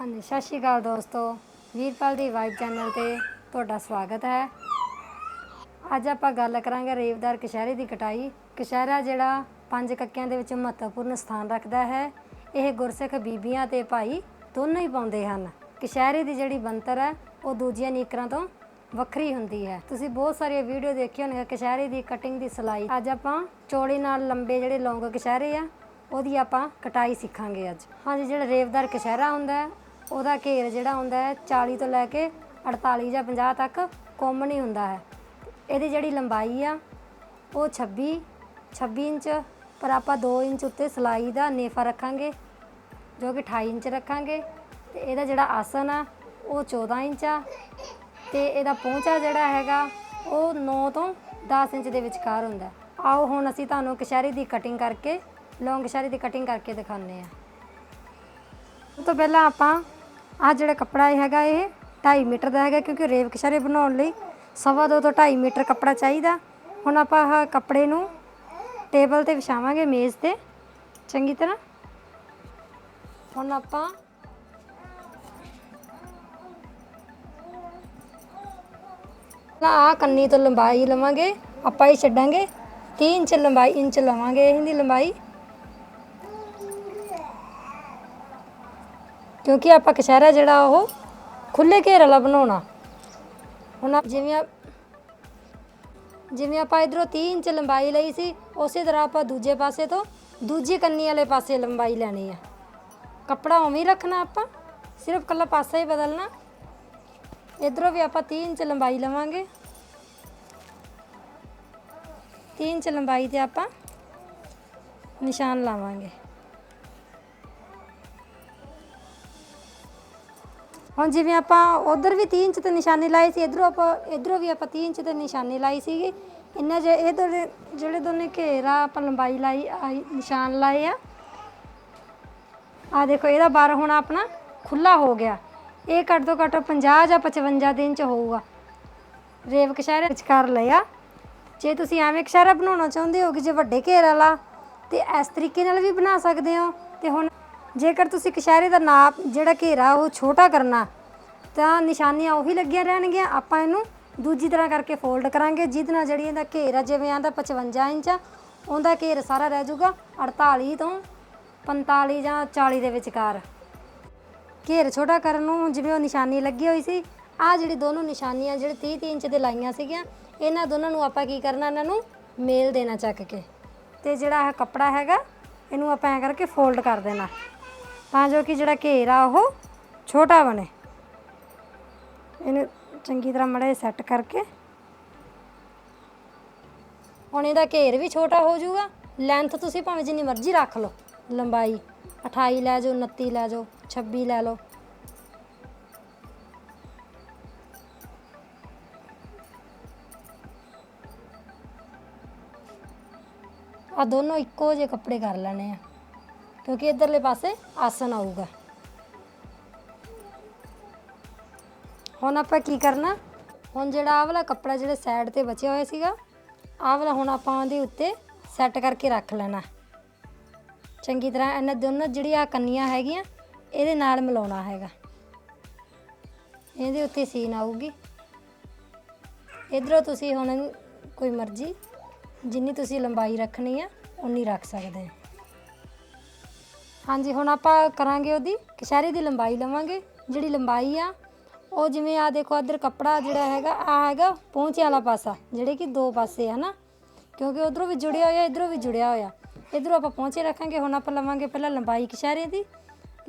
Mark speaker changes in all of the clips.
Speaker 1: ਹਾਂਜੀ, ਸਤਿ ਸ਼੍ਰੀ ਅਕਾਲ ਦੋਸਤੋ। ਵੀਰਪਾਲ ਦੀ ਵਾਈਬ ਚੈਨਲ ਤੇ ਤੁਹਾਡਾ ਸਵਾਗਤ ਹੈ। ਅੱਜ ਆਪਾਂ ਗੱਲ ਕਰਾਂਗੇ ਰੇਵਦਾਰ ਕਸ਼ਹਿਰੇ ਦੀ ਕਟਾਈ। ਕਸ਼ਹਿਰਾ ਜਿਹੜਾ ਪੰਜ ਕੱਕਿਆਂ ਦੇ ਵਿੱਚ ਮਹੱਤਵਪੂਰਨ ਸਥਾਨ ਰੱਖਦਾ ਹੈ। ਇਹ ਗੁਰਸਿੱਖ ਬੀਬੀਆਂ ਤੇ ਭਾਈ ਦੋਨੋਂ ਹੀ ਪਾਉਂਦੇ ਹਨ। ਕਸ਼ਹਿਰੇ ਦੀ ਜਿਹੜੀ ਬੰਤਰ ਹੈ, ਉਹ ਦੂਜੀਆਂ ਨੀਕਰਾਂ ਤੋਂ ਵੱਖਰੀ ਹੁੰਦੀ ਹੈ। ਤੁਸੀਂ ਬਹੁਤ ਸਾਰੀਆਂ ਵੀਡੀਓ ਦੇਖੀ ਹੋਣਗੀਆਂ ਕਸ਼ਹਿਰੇ ਦੀ ਕਟਿੰਗ ਦੀ ਸਿਲਾਈ। ਅੱਜ ਆਪਾਂ ਚੌੜੀ ਨਾਲ ਲੰਬੇ ਜਿਹੜੇ ਲੌਂਗ ਕਸ਼ਹਿਰੇ ਆ, ਉਹਦੀ ਆਪਾਂ ਕਟਾਈ ਸਿੱਖਾਂਗੇ ਅੱਜ। ਹਾਂਜੀ, ਜਿਹੜਾ ਰੇਵਦਾਰ ਕਸ਼ਹਿਰਾ ਹੁੰਦਾ ਉਹਦਾ ਘੇਰ ਜਿਹੜਾ ਹੁੰਦਾ ਹੈ 40 ਤੋਂ ਲੈ ਕੇ 48 ਜਾਂ 50 ਤੱਕ ਕਾਮਨ ਹੀ ਹੁੰਦਾ ਹੈ। ਇਹਦੀ ਜਿਹੜੀ ਲੰਬਾਈ ਆ, ਉਹ 26 26 ਇੰਚ, ਪਰ ਆਪਾਂ 2 ਇੰਚ ਉੱਤੇ ਸਿਲਾਈ ਦਾ ਨੇਫਾ ਰੱਖਾਂਗੇ, ਜੋ ਕਿ 28 ਇੰਚ ਰੱਖਾਂਗੇ। ਤੇ ਇਹਦਾ ਜਿਹੜਾ ਆਸਨ ਆ, ਉਹ 14 ਇੰਚ ਆ। ਤੇ ਇਹਦਾ ਪਹੁੰਚਾ ਜਿਹੜਾ ਹੈਗਾ, ਉਹ 9 ਤੋਂ 10 ਇੰਚ ਦੇ ਵਿਚਕਾਰ ਹੁੰਦਾ ਆਓ ਹੁਣ ਅਸੀਂ ਤੁਹਾਨੂੰ ਕਸ਼ਹਿਰੀ ਦੀ ਕਟਿੰਗ ਕਰਕੇ, ਲੌਂਗ ਕਸ਼ਹਿਰੀ ਦੀ ਕਟਿੰਗ ਕਰਕੇ ਦਿਖਾਉਂਦੇ ਆ ਸਭ ਤੋਂ ਪਹਿਲਾਂ ਆਪਾਂ ਆਹ ਜਿਹੜਾ ਕੱਪੜਾ ਇਹ ਹੈਗਾ ਇਹ 2.5 ਮੀਟਰ ਦਾ ਹੈਗਾ ਕਿਉਂਕਿ ਰੇਵ ਕਸ਼ਹਿਰੇ ਬਣਾਉਣ ਲਈ ਸਵਾ ਦੋ ਤੋਂ 2.5 ਮੀਟਰ ਕੱਪੜਾ ਚਾਹੀਦਾ। ਹੁਣ ਆਪਾਂ ਆਹ ਕੱਪੜੇ ਨੂੰ ਟੇਬਲ ਤੇ ਵਿਛਾਵਾਂਗੇ ਮੇਜ਼ ਤੇ। ਚੰਗੀ ਤਰ੍ਹਾਂ। ਹੁਣ ਆਪਾਂ ਆ ਕੰਨੀ ਤੋਂ ਲੰਬਾਈ ਲਵਾਂਗੇ। ਆਪਾਂ ਇਹ ਛੱਡਾਂਗੇ। 3 ਇੰਚ ਲੰਬਾਈ, ਇੰਚ ਲਵਾਂਗੇ ਇਹਦੀ ਲੰਬਾਈ। ਕਿਉਂਕਿ ਆਪਾਂ ਕਸ਼ਹਿਰਾ ਜਿਹੜਾ ਉਹ ਖੁੱਲੇ ਘੇਰ ਵਾਲਾ ਬਣਾਉਣਾ। ਹੁਣ ਜਿਵੇਂ ਆ- ਜਿਵੇਂ ਆਪਾਂ ਇਧਰੋਂ 30 ਇੰਚ ਲੰਬਾਈ ਲਈ ਸੀ, ਉਸੇ ਤਰ੍ਹਾਂ ਆਪਾਂ ਦੂਜੇ ਪਾਸੇ ਤੋਂ ਦੂਜੀ ਕੰਨੀ ਵਾਲੇ ਪਾਸੇ ਲੰਬਾਈ ਲੈਣੀ ਆ। ਕੱਪੜਾ ਉਵੇਂ ਹੀ ਰੱਖਣਾ ਆਪਾਂ, ਸਿਰਫ ਕੱਲਾ ਪਾਸਾ ਹੀ ਬਦਲਣਾ। ਇਧਰੋਂ ਵੀ ਆਪਾਂ 30 ਇੰਚ ਲੰਬਾਈ ਲਵਾਂਗੇ। 3 ਇੰਚ ਲੰਬਾਈ ਤੇ ਆਪਾਂ ਨਿਸ਼ਾਨ ਲਾਵਾਂਗੇ। ਹੁਣ ਜਿਵੇਂ ਆਪਾਂ ਉਧਰ ਵੀ 3 ਇੰਚ ਤੇ ਨਿਸ਼ਾਨੀ ਲਾਈ ਸੀ, ਇਧਰੋਂ ਆਪਾਂ, ਇਧਰੋਂ ਵੀ ਆਪਾਂ 3 ਇੰਚ ਤੇ ਨਿਸ਼ਾਨੀ ਲਾਈ ਸੀਗੀ। ਇਹਨਾਂ ਜੇ ਇਹ ਦੋਨੇ, ਜਿਹੜੇ ਦੋਨੇ ਘੇਰਾ ਆਪਾਂ ਲੰਬਾਈ ਲਾਈ ਆਈ ਨਿਸ਼ਾਨ ਲਾਏ ਆ। ਆ ਦੇਖੋ, ਇਹਦਾ ਬਾਰ ਹੁਣ ਆਪਣਾ ਖੁੱਲਾ ਹੋ ਗਿਆ। ਇਹ ਘੱਟ ਤੋਂ ਘੱਟ 50 ਜਾਂ 55 ਦਿਨ 'ਚ ਹੋਊਗਾ। ਰੇਵ ਕਸ਼ਹਿਰੇ ਵਿੱਚ ਕਰ ਲਿਆ। ਜੇ ਤੁਸੀਂ ਐਵੇਂ ਕਸ਼ਹਿਰਾ ਬਣਾਉਣਾ ਚਾਹੁੰਦੇ ਹੋ ਕਿ ਜੇ ਵੱਡੇ ਘੇਰ ਵਾਲਾ, ਤੇ ਇਸ ਤਰੀਕੇ ਨਾਲ ਵੀ ਬਣਾ ਸਕਦੇ ਹੋ, ਤੇ ਹੁਣ ਜੇਕਰ ਤੁਸੀਂ ਕਸ਼ਹਿਰੇ ਦਾ ਨਾਪ, ਜਿਹੜਾ ਘੇਰਾ, ਉਹ ਛੋਟਾ ਕਰਨਾ, ਤਾਂ ਨਿਸ਼ਾਨੀਆਂ ਉਹੀ ਲੱਗੀਆਂ ਰਹਿਣਗੀਆਂ। ਆਪਾਂ ਇਹਨੂੰ ਦੂਜੀ ਤਰ੍ਹਾਂ ਕਰਕੇ ਫੋਲਡ ਕਰਾਂਗੇ। ਜਿਹਦੇ ਨਾਲ ਜਿਹੜੀ ਇਹਦਾ ਘੇਰ ਆ ਜਿਵੇਂ ਆਂਦਾ 55 ਇੰਚ ਉਹਦਾ ਘੇਰ ਸਾਰਾ ਰਹਿ ਜਾਊਗਾ 48 ਤੋਂ 45 ਜਾਂ 40 ਦੇ ਵਿਚਕਾਰ। ਘੇਰ ਛੋਟਾ ਕਰਨ ਨੂੰ ਜਿਵੇਂ ਉਹ ਨਿਸ਼ਾਨੀ ਲੱਗੀ ਹੋਈ ਸੀ, ਆ ਜਿਹੜੀ ਦੋਨੋਂ ਨਿਸ਼ਾਨੀਆਂ ਜਿਹੜੇ 30 30 ਇੰਚ ਦੇ ਲਾਈਆਂ ਸੀਗੀਆਂ, ਇਹਨਾਂ ਦੋਨਾਂ ਨੂੰ ਆਪਾਂ ਕੀ ਕਰਨਾ, ਇਹਨਾਂ ਨੂੰ ਮੇਲ ਦੇਣਾ ਚੱਕ ਕੇ। ਤੇ ਜਿਹੜਾ ਇਹ ਕੱਪੜਾ ਹੈਗਾ, ਇਹਨੂੰ ਆਪਾਂ ਐ ਕਰਕੇ ਫੋਲਡ ਕਰ ਦੇਣਾ। ਤਾਂ ਜੋ ਕਿ ਜਿਹੜਾ ਘੇਰ ਆ ਉਹ ਛੋਟਾ ਬਣੇ। ਇਹਨੂੰ ਚੰਗੀ ਤਰ੍ਹਾਂ ਮੜੇ ਸੈੱਟ ਕਰਕੇ। ਹੁਣ ਇਹਦਾ ਘੇਰ ਵੀ ਛੋਟਾ ਹੋ ਜਾਊਗਾ। ਲੈਂਥ ਤੁਸੀਂ ਭਾਵੇਂ ਜਿੰਨੀ ਮਰਜ਼ੀ ਰੱਖ ਲਓ। ਲੰਬਾਈ 28 ਲੈ ਜਾਓ 29 ਲੈ ਜਾਓ 26 ਲੈ ਲਓ। ਆ ਦੋਨੋਂ ਇੱਕੋ ਜਿਹੇ ਕੱਪੜੇ ਕਰ ਲੈਣੇ ਆ। ਕਿਉਂਕਿ ਇਧਰਲੇ ਪਾਸੇ ਆਸਨ ਆਊਗਾ। ਹੁਣ ਆਪਾਂ ਕੀ ਕਰਨਾ? ਹੁਣ ਜਿਹੜਾ ਆਹ ਵਾਲਾ ਕੱਪੜਾ ਜਿਹੜੇ ਸਾਈਡ ਤੇ ਬਚਿਆ ਹੋਇਆ ਸੀਗਾ, ਆਹ ਵਾਲਾ ਹੁਣ ਆਪਾਂ ਉਹਦੇ ਉੱਤੇ ਸੈੱਟ ਕਰਕੇ ਰੱਖ ਲੈਣਾ। ਚੰਗੀ ਤਰ੍ਹਾਂ ਇਹਨਾਂ ਦੋਨੋਂ ਜਿਹੜੀਆਂ ਕੰਨੀਆਂ ਹੈਗੀਆਂ, ਇਹਦੇ ਨਾਲ ਮਿਲਾਉਣਾ ਹੈਗਾ। ਇਹਦੇ ਉੱਤੇ ਸੀਨ ਆਊਗੀ। ਇਧਰੋਂ ਤੁਸੀਂ ਹੁਣ ਕੋਈ ਮਰਜ਼ੀ, ਜਿੰਨੀ ਤੁਸੀਂ ਲੰਬਾਈ ਰੱਖਣੀ ਆ, ਉਨੀ ਰੱਖ ਸਕਦੇ ਆ। ਹਾਂਜੀ, ਹੁਣ ਆਪਾਂ ਕਰਾਂਗੇ ਉਹਦੀ ਕਸ਼ਹਿਰੇ ਦੀ ਲੰਬਾਈ ਲਵਾਂਗੇ, ਜਿਹੜੀ ਲੰਬਾਈ ਆ, ਉਹ ਜਿਵੇਂ ਆ ਦੇਖੋ, ਇੱਧਰ ਕੱਪੜਾ ਜਿਹੜਾ ਹੈਗਾ ਆ ਹੈਗਾ ਪਹੁੰਚੇ ਵਾਲਾ ਪਾਸਾ, ਜਿਹੜੇ ਕਿ ਦੋ ਪਾਸੇ ਆ ਨਾ, ਕਿਉਂਕਿ ਉਧਰੋਂ ਵੀ ਜੁੜਿਆ ਹੋਇਆ, ਇਧਰੋਂ ਵੀ ਜੁੜਿਆ ਹੋਇਆ। ਇਧਰੋਂ ਆਪਾਂ ਪਹੁੰਚੇ ਰੱਖਾਂਗੇ, ਹੁਣ ਆਪਾਂ ਲਵਾਂਗੇ ਪਹਿਲਾਂ ਲੰਬਾਈ ਕਸ਼ਹਿਰੇ ਦੀ।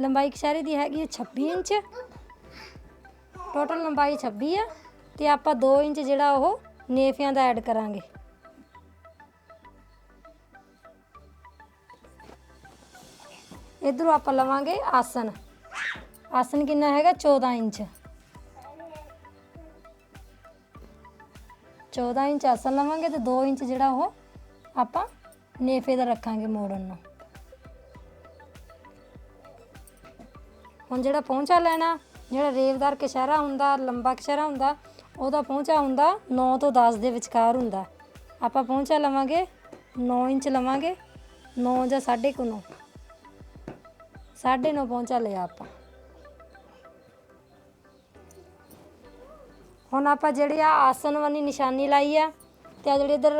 Speaker 1: ਲੰਬਾਈ ਕਸ਼ਹਿਰੇ ਦੀ ਹੈਗੀ ਹੈ 26 ਇੰਚ। ਟੋਟਲ ਲੰਬਾਈ 26 ਆ, ਤੇ ਆਪਾਂ 2 ਇੰਚ ਜਿਹੜਾ ਉਹ ਨੇਫਿਆਂ ਦਾ ਐਡ ਕਰਾਂਗੇ। ਇਧਰੋਂ ਆਪਾਂ ਲਵਾਂਗੇ ਆਸਨ। ਆਸਨ ਕਿੰਨਾ ਹੈਗਾ? 14 ਇੰਚ। 14 ਇੰਚ ਆਸਨ ਲਵਾਂਗੇ ਤੇ 2 ਇੰਚ ਜਿਹੜਾ ਉਹ ਆਪਾਂ ਨੇਫੇ ਦਾ ਰੱਖਾਂਗੇ ਮੋੜਨ ਨੂੰ। ਹੁਣ ਜਿਹੜਾ ਪਹੁੰਚਾ ਲੈਣਾ, ਜਿਹੜਾ ਰੇਵਦਾਰ ਕਸ਼ਹਿਰਾ ਹੁੰਦਾ, ਲੰਬਾ ਕਸ਼ਹਿਰਾ ਹੁੰਦਾ, ਉਹਦਾ ਪਹੁੰਚਾ ਹੁੰਦਾ 9 ਤੋਂ 10 ਦੇ ਵਿਚਕਾਰ ਹੁੰਦਾ। ਆਪਾਂ ਪਹੁੰਚਾ ਲਵਾਂਗੇ 9 ਇੰਚ ਲਵਾਂਗੇ 9 ਜਾਂ 9.5 9 ਸਾਢੇ 9:30 ਪਹੁੰਚਾ ਲਿਆ ਆਪਾਂ। ਹੁਣ ਆਪਾਂ ਜਿਹੜੇ ਆ ਆਸਨ ਵਾਲੀ ਨਿਸ਼ਾਨੀ ਲਾਈ ਆ ਤੇ ਆ ਜਿਹੜੀ ਇਧਰ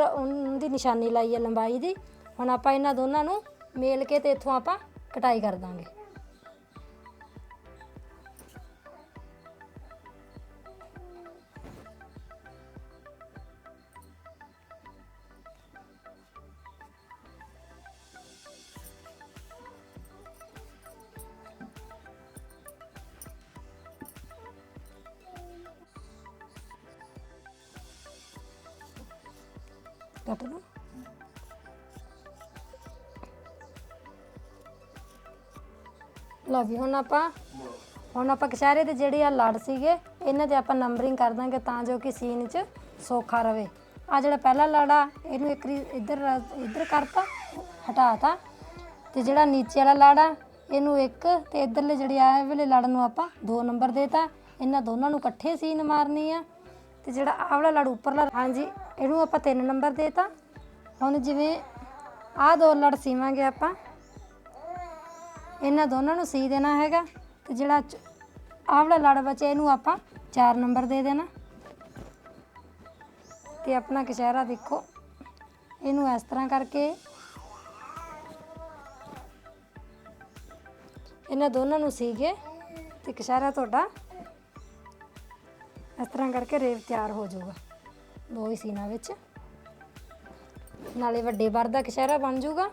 Speaker 1: ਦੀ ਨਿਸ਼ਾਨੀ ਲਾਈ ਆ ਲੰਬਾਈ ਦੀ, ਹੁਣ ਆਪਾਂ ਇਹਨਾਂ ਦੋਨਾਂ ਨੂੰ ਮੇਲ ਕੇ ਤੇ ਇੱਥੋਂ ਆਪਾਂ ਕਟਾਈ ਕਰ ਦਾਂਗੇ। ਕੱਟ ਦੋ ਲਓ ਵੀ ਹੁਣ ਆਪਾਂ ਹੁਣ ਆਪਾਂ ਕਸ਼ਹਿਰੇ ਦੇ ਜਿਹੜੇ ਆ ਲੜ ਸੀਗੇ, ਇਹਨਾਂ ਤੇ ਆਪਾਂ ਨੰਬਰਿੰਗ ਕਰ ਦਾਂਗੇ ਤਾਂ ਜੋ ਕਿ ਸੀਨ 'ਚ ਸੌਖਾ ਰਵੇ। ਆ ਜਿਹੜਾ ਪਹਿਲਾ ਲੜ ਆ, ਇਹਨੂੰ ਇੱਕ ਰੀ ਇੱਧਰ ਇੱਧਰ ਕਰਤਾ ਹਟਾਤਾ ਤੇ। ਜਿਹੜਾ ਨੀਚੇ ਵਾਲਾ ਲੜ ਆ, ਇਹਨੂੰ ਇੱਕ ਤੇ ਇੱਧਰਲੇ ਜਿਹੜੇ ਆ ਇਹ ਵਾਲੇ ਲੜ ਨੂੰ ਆਪਾਂ ਦੋ ਨੰਬਰ ਦੇਤਾ ਇਹਨਾਂ ਦੋਨਾਂ ਨੂੰ ਇਕੱਠੇ ਸੀਨ ਮਾਰਨੀ ਆ। ਤੇ ਜਿਹੜਾ ਆਹ ਵਾਲਾ ਲੜ ਉੱਪਰਲਾ ਹਾਂਜੀ, ਇਹਨੂੰ ਆਪਾਂ ਤਿੰਨ ਨੰਬਰ ਦੇਤਾ। ਹੁਣ ਜਿਵੇਂ ਆਹ ਦੋ ਲੜ ਸੀਵਾਂਗੇ ਆਪਾਂ। ਇਹਨਾਂ ਦੋਨਾਂ ਨੂੰ ਸੀ ਦੇਣਾ ਹੈਗਾ। ਤੇ ਜਿਹੜਾ ਆਹ ਵਾਲਾ ਲੜ ਬਚਿਆ, ਇਹਨੂੰ ਆਪਾਂ 4 ਨੰਬਰ ਦੇ ਦੇਣਾ। ਤੇ ਆਪਣਾ ਕਸ਼ਹਿਰਾ ਦੇਖੋ। ਇਹਨੂੰ ਇਸ ਤਰ੍ਹਾਂ ਕਰਕੇ ਇਹਨਾਂ ਦੋਨਾਂ ਨੂੰ ਸੀਗੇ। ਤੇ ਕਸ਼ਹਿਰਾ ਤੁਹਾਡਾ ਇਸ ਤਰ੍ਹਾਂ ਕਰਕੇ ਰੇਵ ਤਿਆਰ ਹੋ ਜਾਊਗਾ। ਦੋ ਹੀ ਸੀਨਾ ਵਿੱਚ। ਨਾਲੇ ਵੱਡੇ ਬਰ ਦਾ ਕਸ਼ਹਿਰਾ ਬਣ ਜਾਊਗਾ।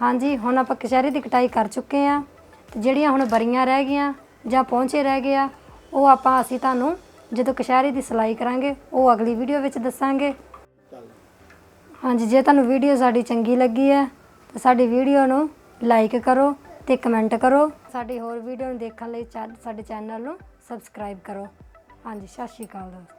Speaker 1: ਹਾਂਜੀ, ਹੁਣ ਆਪਾਂ ਕਚਹਿਰੀ ਦੀ ਕਟਾਈ ਕਰ ਚੁੱਕੇ ਆ ਤੇ ਜਿਹੜੀਆਂ ਹੁਣ ਬਰੀਆਂ ਰਹਿ ਗਈਆਂ ਜਾਂ ਪਹੁੰਚੇ ਰਹਿ ਗਏ ਆ, ਉਹ ਆਪਾਂ ਅਸੀਂ ਤੁਹਾਨੂੰ ਜਦੋਂ ਕਚਹਿਰੀ ਦੀ ਸਿਲਾਈ ਕਰਾਂਗੇ, ਉਹ ਅਗਲੀ ਵੀਡੀਓ ਵਿੱਚ ਦੱਸਾਂਗੇ। ਹਾਂਜੀ, ਜੇ ਤੁਹਾਨੂੰ ਵੀਡੀਓ ਸਾਡੀ ਚੰਗੀ ਲੱਗੀ ਹੈ, ਤਾਂ ਸਾਡੀ ਵੀਡੀਓ ਨੂੰ ਲਾਈਕ ਕਰੋ ਤੇ ਕਮੈਂਟ ਕਰੋ। ਸਾਡੀ ਹੋਰ ਵੀਡੀਓ ਨੂੰ ਦੇਖਣ ਲਈ ਚਾ- ਸਾਡੇ ਚੈਨਲ ਨੂੰ ਸਬਸਕ੍ਰਾਈਬ ਕਰੋ। ਹਾਂਜੀ, ਸਤਿ ਸ਼੍ਰੀ ਅਕਾਲ ਦੋਸਤੋ।